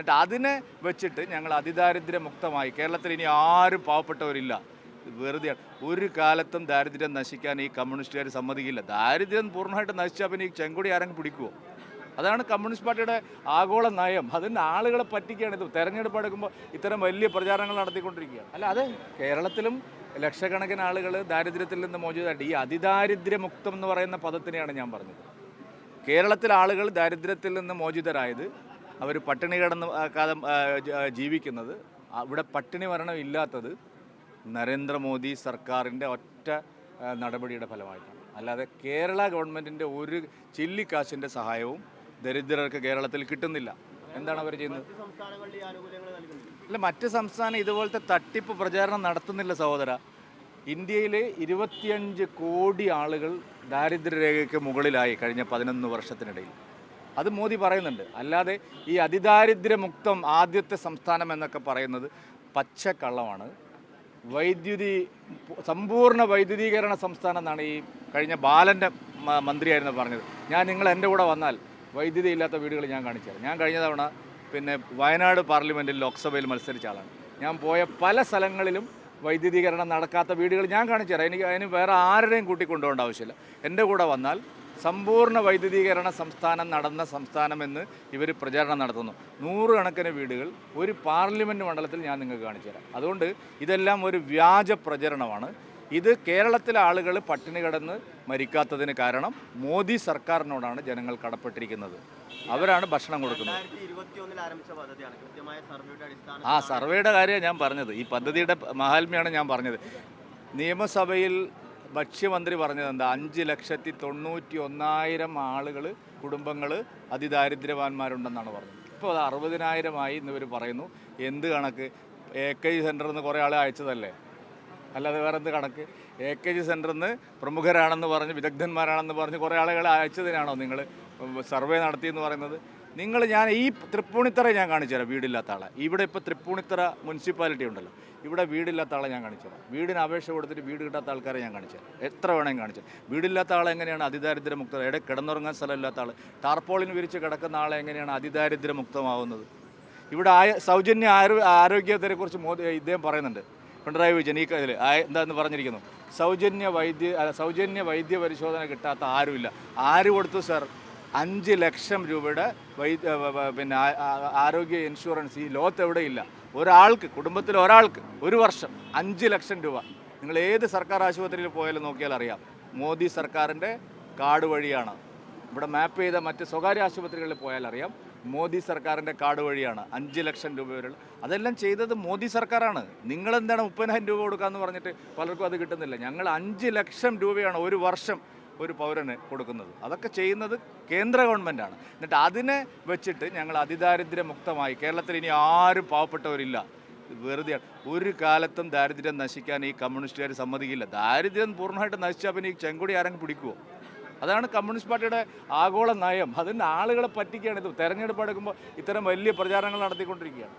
എന്നിട്ട് അതിനെ വെച്ചിട്ട് ഞങ്ങൾ അതിദാരിദ്ര്യമുക്തമായി. കേരളത്തിൽ ഇനി ആരും പാവപ്പെട്ടവരില്ല. വെറുതെ ഒരു കാലത്തും ദാരിദ്ര്യം നശിക്കാൻ ഈ കമ്മ്യൂണിസ്റ്റുകാർ സമ്മതിക്കില്ല. ദാരിദ്ര്യം പൂർണമായിട്ട് നശിച്ചാൽ പിന്നെ ഈ ചെങ്കൊടി ആരെങ്കിലും പിടിക്കുമോ അതാണ് കമ്മ്യൂണിസ്റ്റ് പാർട്ടിയുടെ ആഗോള നയം. അതിന്റെ ആളുകളെ പറ്റിക്കുകയാണ് ഇത്. തെരഞ്ഞെടുപ്പ് എടുക്കുമ്പോൾ ഇത്തരം വലിയ പ്രചാരണങ്ങൾ നടത്തിക്കൊണ്ടിരിക്കുകയാണ്. അല്ല അത് കേരളത്തിലും ലക്ഷക്കണക്കിന് ആളുകൾ ദാരിദ്ര്യത്തിൽ നിന്ന് മോചിതമായിട്ട് ഈ അതിദാരിദ്ര്യമുക്തം എന്ന് പറയുന്ന പദത്തിനെയാണ് ഞാൻ പറഞ്ഞത്. കേരളത്തിലെ ആളുകൾ ദാരിദ്ര്യത്തിൽ നിന്ന് മോചിതരായത് അവർ പട്ടിണി കിടന്ന് കാലം ജീവിക്കുന്നത്. അവിടെ പട്ടിണി മരണം ഇല്ലാത്തത് നരേന്ദ്രമോദി സർക്കാരിന്റെ ഒറ്റ നടപടിയുടെ ഫലമായിട്ടാണ്. അല്ലാതെ കേരള ഗവൺമെന്റിന്റെ ഒരു ചില്ലിക്കാശിന്റെ സഹായവും ദരിദ്രർക്ക് കേരളത്തിൽ കിട്ടുന്നില്ല. എന്താണ് അവർ ചെയ്യുന്നത്? അല്ല മറ്റ് സംസ്ഥാനം ഇതുപോലത്തെ തട്ടിപ്പ് പ്രചാരണം നടത്തുന്നില്ല സഹോദര. ഇന്ത്യയിലെ ഇരുപത്തിയഞ്ച് കോടി ആളുകൾ ദാരിദ്ര്യരേഖയ്ക്ക് മുകളിലായി കഴിഞ്ഞ പതിനൊന്ന് വർഷത്തിനിടയിൽ. അത് മോദി പറയുന്നുണ്ട്. അല്ലാതെ ഈ അതിദാരിദ്ര്യമുക്തം ആദ്യത്തെ സംസ്ഥാനം എന്നൊക്കെ പറയുന്നത് പച്ചക്കള്ളമാണ്. വൈദ്യുതി സമ്പൂർണ വൈദ്യുതീകരണ സംസ്ഥാനം എന്നാണ് ഈ കഴിഞ്ഞ ബാലന്റെ മന്ത്രിയായിരുന്നു പറഞ്ഞത്. ഞാൻ നിങ്ങൾ എന്റെ കൂടെ വന്നാൽ വൈദ്യുതി ഇല്ലാത്ത വീടുകൾ ഞാൻ കാണിച്ചു തരാം. ഞാൻ കഴിഞ്ഞ തവണ പിന്നെ വയനാട് പാർലമെന്റിൽ ലോക്സഭയിൽ മത്സരിച്ച ആളാണ്. ഞാൻ പോയ പല സ്ഥലങ്ങളിലും വൈദ്യുതീകരണം നടക്കാത്ത വീടുകൾ ഞാൻ കാണിച്ചു തരാം. എനിക്ക് അതിന് വേറെ ആരുടെയും കൂട്ടിക്കൊണ്ടുപോകേണ്ട ആവശ്യമില്ല. എന്റെ കൂടെ വന്നാൽ സമ്പൂർണ വൈദ്യുതീകരണ സംസ്ഥാനം നടന്ന സംസ്ഥാനമെന്ന് ഇവർ പ്രചാരണം നടത്തുന്നു. നൂറുകണക്കിന് വീടുകൾ ഒരു പാർലമെന്റ് മണ്ഡലത്തിൽ ഞാൻ നിങ്ങൾക്ക് കാണിച്ചു തരാം. അതുകൊണ്ട് ഇതെല്ലാം ഒരു വ്യാജ പ്രചരണമാണ്. ഇത് കേരളത്തിലെ ആളുകൾ പട്ടിണി കിടന്ന് മരിക്കാത്തതിന് കാരണം മോദി സർക്കാരിനോടാണ് ജനങ്ങൾ കടപ്പെട്ടിരിക്കുന്നത്. അവരാണ് ഭക്ഷണം കൊടുക്കുന്നത്. ആ സർവേയുടെ കാര്യമാണ് ഞാൻ പറഞ്ഞത്. ഈ പദ്ധതിയുടെ മഹാത്മ്യമാണ് ഞാൻ പറഞ്ഞത്. നിയമസഭയിൽ ഭക്ഷ്യമന്ത്രി പറഞ്ഞത് എന്താ അഞ്ച് ലക്ഷത്തി തൊണ്ണൂറ്റി ഒന്നായിരം ആളുകൾ കുടുംബങ്ങൾ അതിദാരിദ്ര്യവാന്മാരുണ്ടെന്നാണ് പറഞ്ഞത്. ഇപ്പോൾ അത് അറുപതിനായിരമായി എന്നിവർ പറയുന്നു. എന്ത് കണക്ക്? എ കെ ജി സെന്ററിൽ നിന്ന് കുറേ ആളെ അയച്ചതല്ലേ? അല്ലാതെ വേറെ എന്ത് കണക്ക്? എ കെ ജി സെന്ററിൽ നിന്ന് പ്രമുഖരാണെന്ന് പറഞ്ഞ് വിദഗ്ധന്മാരാണെന്ന് പറഞ്ഞ് കുറേ ആളുകളെ അയച്ചതിനാണോ നിങ്ങൾ സർവേ നടത്തിയെന്ന് പറയുന്നത്? നിങ്ങൾ ഞാൻ ഈ തൃപ്പൂണിത്തറ ഞാൻ കാണിച്ചു തരാം വീടില്ലാത്ത ആളെ. ഇവിടെ ഇപ്പോൾ തൃപ്പൂണിത്തറ മുനിസിപ്പാലിറ്റി ഉണ്ടല്ലോ. ഇവിടെ വീടില്ലാത്ത ആളെ ഞാൻ കാണിച്ചു തരാം. വീടിന് അപേക്ഷ കൊടുത്തിട്ട് വീട് കിട്ടാത്ത ആൾക്കാരെ ഞാൻ കാണിച്ചു തരാം. എത്ര വേണമെങ്കിൽ കാണിച്ചു. വീടില്ലാത്ത ആളെ എങ്ങനെയാണ് അതിദാരിദ്ര്യ മുക്ത എവിടെ കിടന്നുറങ്ങാൻ സ്ഥലമില്ലാത്ത ആൾ ടാർപ്പോളിന് വിരിച്ച് കിടക്കുന്ന ആളെ എങ്ങനെയാണ് അതിദാരിദ്ര്യ മുക്തമാവുന്നത് ഇവിടെ ആയ സൗജന്യ ആരോ ആരോഗ്യത്തെക്കുറിച്ച് മോദി ഇദ്ദേഹം പറയുന്നുണ്ട്. പിണറായി വിജയൻ ഈ ഇതിൽ എന്താന്ന് പറഞ്ഞിരിക്കുന്നു? സൗജന്യ വൈദ്യ സൗജന്യ വൈദ്യ പരിശോധന കിട്ടാത്ത ആരുമില്ല. ആര് കൊടുത്തു സർ? അഞ്ച് ലക്ഷം രൂപയുടെ വൈദ്യ പിന്നെ ആരോഗ്യ ഇൻഷുറൻസ് ഈ ലോകത്ത് എവിടെയില്ല. ഒരാൾക്ക് കുടുംബത്തിൽ ഒരാൾക്ക് ഒരു വർഷം അഞ്ച് ലക്ഷം രൂപ. നിങ്ങൾ ഏത് സർക്കാർ ആശുപത്രിയിൽ പോയാലും നോക്കിയാൽ അറിയാം. മോദി സർക്കാരിന്റെ കാർഡ് വഴിയാണ്. ഇവിടെ മാപ്പ് ചെയ്ത മറ്റ് സ്വകാര്യ ആശുപത്രികളിൽ പോയാൽ അറിയാം. മോദി സർക്കാരിന്റെ കാർഡ് വഴിയാണ് അഞ്ച് ലക്ഷം രൂപ വരെ അതെല്ലാം ചെയ്തത് മോദി സർക്കാരാണ്. നിങ്ങളെന്താണ് മുപ്പതിനായിരം രൂപ കൊടുക്കാമെന്ന് പറഞ്ഞിട്ട് പലർക്കും അത് കിട്ടുന്നില്ല. ഞങ്ങൾ അഞ്ച് ലക്ഷം രൂപയാണ് ഒരു വർഷം ഒരു പൗരന് കൊടുക്കുന്നത്. അതൊക്കെ ചെയ്യുന്നത് കേന്ദ്ര ഗവൺമെന്റാണ് എന്നിട്ട് അതിനെ വെച്ചിട്ട് ഞങ്ങൾ അതിദാരിദ്ര്യമുക്തമായി കേരളത്തിൽ ഇനി ആരും പാവപ്പെട്ടവരില്ല. വെറുതെ ഒരു കാലത്തും ദാരിദ്ര്യം നശിക്കാൻ ഈ കമ്മ്യൂണിസ്റ്റുകാർ സമ്മതിക്കില്ല. ദാരിദ്ര്യം പൂർണമായിട്ട് നശിച്ചാൽ പിന്നെ ഈ ചെങ്കൊടി ആരെങ്കിലും പിടിക്കുമോ അതാണ് കമ്മ്യൂണിസ്റ്റ് പാർട്ടിയുടെ ആഗോള നയം. അതിന്റെ ആളുകളെ പറ്റിക്കുകയാണ് ഇത് തെരഞ്ഞെടുപ്പ് എടുക്കുമ്പോൾ ഇത്തരം വലിയ പ്രചാരണങ്ങൾ നടത്തിക്കൊണ്ടിരിക്കുകയാണ്.